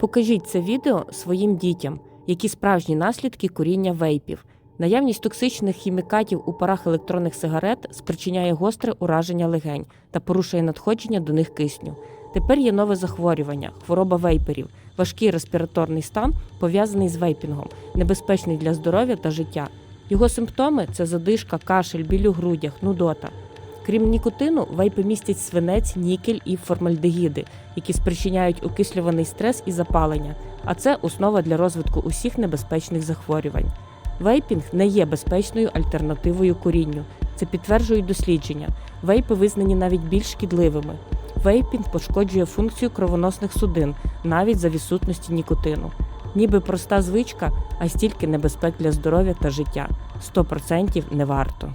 Покажіть це відео своїм дітям, які справжні наслідки куріння вейпів. Наявність токсичних хімікатів у парах електронних сигарет спричиняє гостре ураження легень та порушує надходження до них кисню. Тепер є нове захворювання хвороба вейперів, важкий респіраторний стан, пов'язаний з вейпінгом, небезпечний для здоров'я та життя. Його симптоми це задишка, кашель, біль у грудях, нудота. Крім нікотину, вейпи містять свинець, нікель і формальдегіди, які спричиняють окислюваний стрес і запалення, а це основа для розвитку усіх небезпечних захворювань. Вейпінг не є безпечною альтернативою курінню. Це підтверджують дослідження. Вейпи визнані навіть більш шкідливими. Вейпінг пошкоджує функцію кровоносних судин навіть за відсутності нікотину. Ніби проста звичка, а стільки небезпек для здоров'я та життя. 100% не варто.